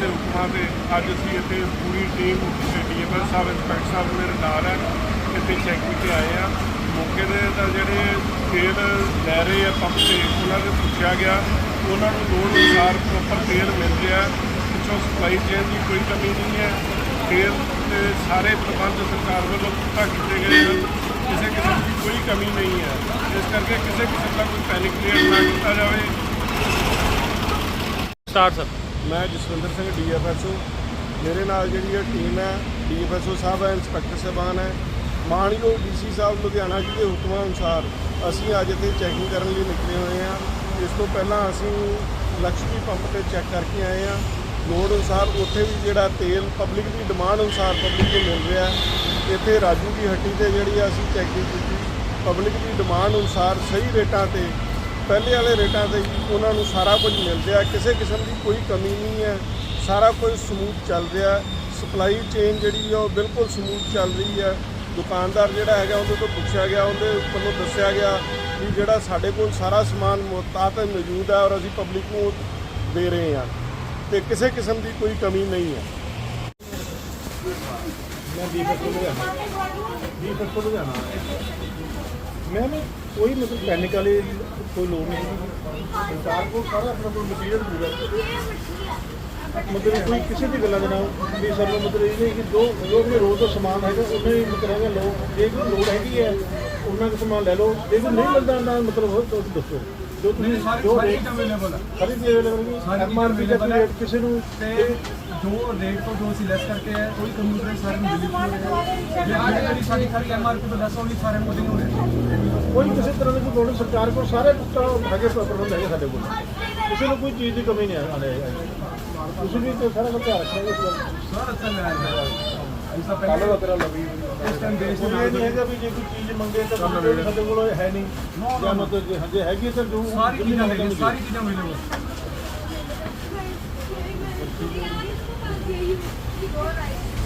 ਦੇ ਹੁਕਮਾਂ ਤੇ ਅੱਜ ਅਸੀਂ ਇੱਥੇ ਪੂਰੀ ਟੀਮ ਡੀਐਮਐਲ ਸਾਹਿਬ, ਇੰਸਪੈਕਟਰ ਸਾਹਿਬ ਮੇਰੇ ਨਾਲ ਹੈ। ਇੱਥੇ ਚੈੱਕ ਕੀਤੇ ਆਏ ਆ। ਮੌਕੇ ਦੇ ਤਾਂ ਜਿਹੜੇ ਤੇਲ ਲੈ ਰਹੇ ਆ ਪੰਪ ਤੇ, ਉਹਨਾਂ ਦੇ ਪੁੱਛਿਆ ਗਿਆ। ਉਹਨਾਂ ਨੂੰ ਲੋੜ ਅਨੁਸਾਰ ਪ੍ਰੋਪਰ ਤੇਲ ਮਿਲ ਰਿਹਾ ਪਿੱਛੋਂ ਸਪਲਾਈ ਚੇਨ ਦੀ ਕੋਈ ਕਮੀ ਨਹੀਂ ਹੈ। ਤੇਲ ਦੇ ਸਾਰੇ ਪ੍ਰਬੰਧ ਸਰਕਾਰ ਵੱਲੋਂ ਪੁਖਤਾ ਕੀਤੇ ਗਏ ਹਨ। ਕਿਸੇ ਕਿਸਮ ਦੀ ਕੋਈ ਕਮੀ ਨਹੀਂ ਹੈ। ਇਸ ਕਰਕੇ ਕਿਸੇ ਕਿਸਮ ਦਾ ਕੋਈ ਪੈਨਿਕ ਕ੍ਰੀਏਟ ਨਾ ਕੀਤਾ ਜਾਵੇ। ਸਟਾਰਟ ਸਰ ਮੈਂ ਜਸਵਿੰਦਰ ਸਿੰਘ ਡੀਐਫਐਸਓ। ਮੇਰੇ ਨਾਲ ਜਿਹੜੀ ਇਹ ਟੀਮ ਹੈ, ਡੀਐਫਐਸਓ ਸਾਹਿਬ ਹੈ, ਇੰਸਪੈਕਟਰ ਸਾਹਿਬਾਨ ਹੈ। ਮਾਨਯੋਗ ਡੀਸੀ ਸਾਹਿਬ ਲੁਧਿਆਣਾ ਜੀ ਦੇ ਹੁਕਮਾਂ ਅਨੁਸਾਰ ਅਸੀਂ ਅੱਜ ਇੱਥੇ ਚੈਕਿੰਗ ਕਰਨ ਲਈ ਨਿਕਲੇ ਹੋਏ ਹਾਂ। ਇਸ ਤੋਂ ਪਹਿਲਾਂ ਅਸੀਂ ਲక్ష్ਮੀ ਪੰਪ ਤੇ ਚੈੱਕ ਕਰਕੇ ਆਏ ਹਾਂ। ਲੋੜ ਅਨੁਸਾਰ ਉੱਥੇ ਵੀ ਜਿਹੜਾ ਤੇਲ ਪਬਲਿਕ ਦੀ ਡਿਮਾਂਡ ਅਨੁਸਾਰ ਪਬਲਿਕ ਨੂੰ ਮਿਲ ਰਿਹਾ ਇੱਥੇ ਰਾਜੂ ਦੀ ਹੱਟੀ ਤੇ ਜਿਹੜੀ ਆ ਅਸੀਂ ਚੈਕਿੰਗ ਕੀਤੀ। ਪਬਲਿਕ ਦੀ ਡਿਮਾਂਡ ਅਨੁਸਾਰ ਸਹੀ ਰੇਟਾਂ ਤੇ ਪਹਿਲੇ ਵਾਲੇ ਰੇਟਾਂ ਤੇ ਹੀ ਉਹਨਾਂ ਨੂੰ ਸਾਰਾ ਕੁਝ ਮਿਲ ਰਿਹਾ, ਕਿਸੇ ਕਿਸਮ ਦੀ ਕੋਈ ਕਮੀ ਨਹੀਂ ਹੈ, ਸਾਰਾ ਕੁਝ ਸਮੂਥ ਚੱਲ ਰਿਹਾ ਸਪਲਾਈ ਚੇਨ ਜਿਹੜੀ ਆ ਉਹ ਬਿਲਕੁਲ ਸਮੂਥ ਚੱਲ ਰਹੀ ਹੈ। ਦੁਕਾਨਦਾਰ ਜਿਹੜਾ ਹੈਗਾ ਉਹਦੇ ਤੋਂ ਪੁੱਛਿਆ ਗਿਆ, ਉਹਦੇ ਵੱਲੋਂ ਦੱਸਿਆ ਗਿਆ ਵੀ ਜਿਹੜਾ ਸਾਡੇ ਕੋਲ ਸਾਰਾ ਸਮਾਨ ਮੁਹਤਾਤ ਮੌਜੂਦ ਹੈ ਔਰ ਅਸੀਂ ਪਬਲਿਕ ਨੂੰ ਦੇ ਰਹੇ ਹਾਂ ਤੇ ਕਿਸੇ ਕਿਸਮ ਦੀ ਕੋਈ ਕਮੀ ਨਹੀਂ ਹੈ। ਮੈਂ ਦੀਪਕ ਤੋਂ ਲੁਧਿਆਣਾ ਦੀਪਕ ਤੋਂ ਲੁਧਿਆਣਾ ਮੈਂ ਨਾ ਕੋਈ ਮਤਲਬ ਪੈਨਿਕ ਵਾਲੀ ਕੋਈ ਲੋੜ ਨਹੀਂ। ਸਰਕਾਰ ਕੋਲ ਸਾਰਾ ਆਪਣਾ ਕੋਈ ਮਟੀਰੀਅਲ ਪੂਰਾ ਮਤਲਬ ਕੋਈ ਕਿਸੇ ਦੀ ਗੱਲਾਂ ਦੇ ਨਾਲ ਵੀ ਸਾਨੂੰ ਮਤਲਬ ਇਹ ਨਹੀਂ ਕਿ ਜੋ ਜੋ ਆਪਣੇ ਰੋਜ਼ ਦਾ ਸਮਾਨ ਹੈਗਾ, ਉਹਨੇ ਹੀ ਮਤਲਬ ਹੈਗਾ ਲਓ। ਜੇ ਕੋਈ ਲੋੜ ਹੈਗੀ ਹੈ, ਉਹਨਾਂ ਦਾ ਸਮਾਨ ਲੈ ਲਓ। ਜੇ ਕੋਈ ਨਹੀਂ ਮਿਲਦਾ ਤਾਂ ਮਤਲਬ ਤੁਸੀਂ ਦੱਸੋ। ਜੋ ਤੁਸੀਂ ਜੋ ਰੇਟ ਅਵੇਲੇਬਲ ਹੈ ਸਾਰੀ ਚੀਜ਼ available ਹੈ ਸਾਰੀ ਐਮ ਆਰ ਪੀ ਦਾ available ਹੈ। ਰੇਟ ਕਿਸੇ ਨੂੰ ਤੇ ਜੋ ਰੇਟ ਤੋਂ ਜੋ ਅਸੀਂ ਲੈਸ ਕਰਕੇ ਹੈ ਕੋਈ ਕੰਪਿਊਟਰ ਸਾਰੇ ਨੂੰ ਡਿਲੀਟ ਹੋ ਰਿਹਾ ਹੈ। ਜੇ ਅੱਜ ਜਿਹੜੀ ਸਾਡੀ ਸਾਰੀ ਐਮਆਰਪੀ ਤੋਂ ਲੈਸ ਹੋਣੀ ਸਾਰਿਆਂ ਨੂੰ ਦੇਣੀ ਹੋ। ਰਿਹਾ ਕੋਈ ਕਿਸੇ ਤਰ੍ਹਾਂ ਦੀ ਕੋਈ ਪ੍ਰੋਬਲਮ ਸਰਕਾਰ ਕੋਲ ਸਾਰੇ ਹੈਗੇ ਪ੍ਰਬੰਧ ਹੈਗੇ ਸਾਡੇ ਕੋਲ। ਕਿਸੇ ਨੂੰ ਕੋਈ ਚੀਜ਼ ਦੀ ਕਮੀ ਨਹੀਂ ਆਣੇ ਤੁਸੀਂ ਵੀ ਸਾਰਾ ਕੁਝ ਅੱਛਾ ਮੈਂ ਇਸ ਦਾ ਪਹਿਲੇ ਦਾ ਤੇਰਾ ਲਵੀ? ਇਸ ਟਾਈਮ ਦੇਸ਼ ਦੇ ਨਾਲ ਨਹੀਂ ਹੈਗਾ ਵੀ ਜੇ ਕੋਈ ਚੀਜ਼ ਮੰਗੇ ਤਾਂ ਸਾਡੇ ਕੋਲ ਹੈ ਨਹੀਂ। ਜਾਂ ਮਤਲਬ ਜੇ ਹਜੇ ਹੈਗੀ ਤਾਂ ਜੋ ਸਾਰੀ ਚੀਜ਼ਾਂ ਹੈਗੀ ਸਾਰੀ ਚੀਜ਼ਾਂ ਮਿਲੇਗੀ। ਯਾਰ ਇਸ ਨੂੰ ਕਰ ਦੇ ਯੂ ਯੂ ਆਰ ਰਾਈਟ